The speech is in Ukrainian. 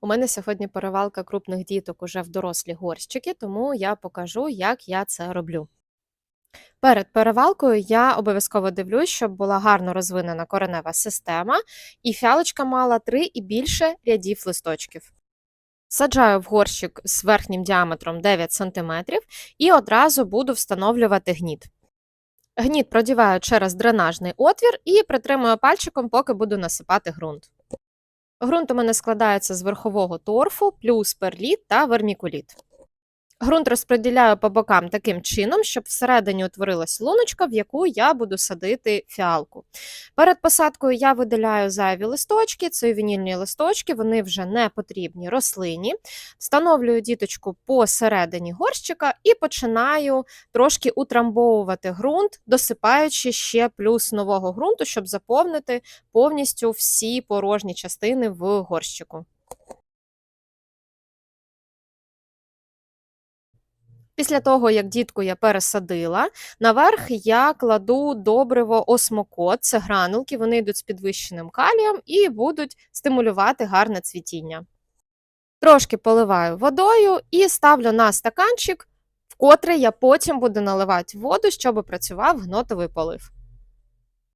У мене сьогодні перевалка крупних діток уже в дорослі горщики, тому я покажу, як я це роблю. Перед перевалкою я обов'язково дивлюсь, щоб була гарно розвинена коренева система, і фіалочка мала 3 і більше рядів листочків. Саджаю в горщик з верхнім діаметром 9 см і одразу буду встановлювати гніт. Гніт продіваю через дренажний отвір і притримую пальчиком, поки буду насипати ґрунт. Ґрунт у мене складається з верхового торфу, плюс перліт та вермікуліт. Ґрунт розподіляю по бокам таким чином, щоб всередині утворилась луночка, в яку я буду садити фіалку. Перед посадкою я видаляю зайві листочки, це вінільні листочки, вони вже не потрібні рослині. Встановлюю діточку посередині горщика і починаю трошки утрамбовувати ґрунт, досипаючи ще плюс нового ґрунту, щоб заповнити повністю всі порожні частини в горщику. Після того, як дітку я пересадила, наверх я кладу добриво осмокот, це гранулки, вони йдуть з підвищеним калієм і будуть стимулювати гарне цвітіння. Трошки поливаю водою і ставлю на стаканчик, в котрий я потім буду наливати воду, щоб працював гнотовий полив.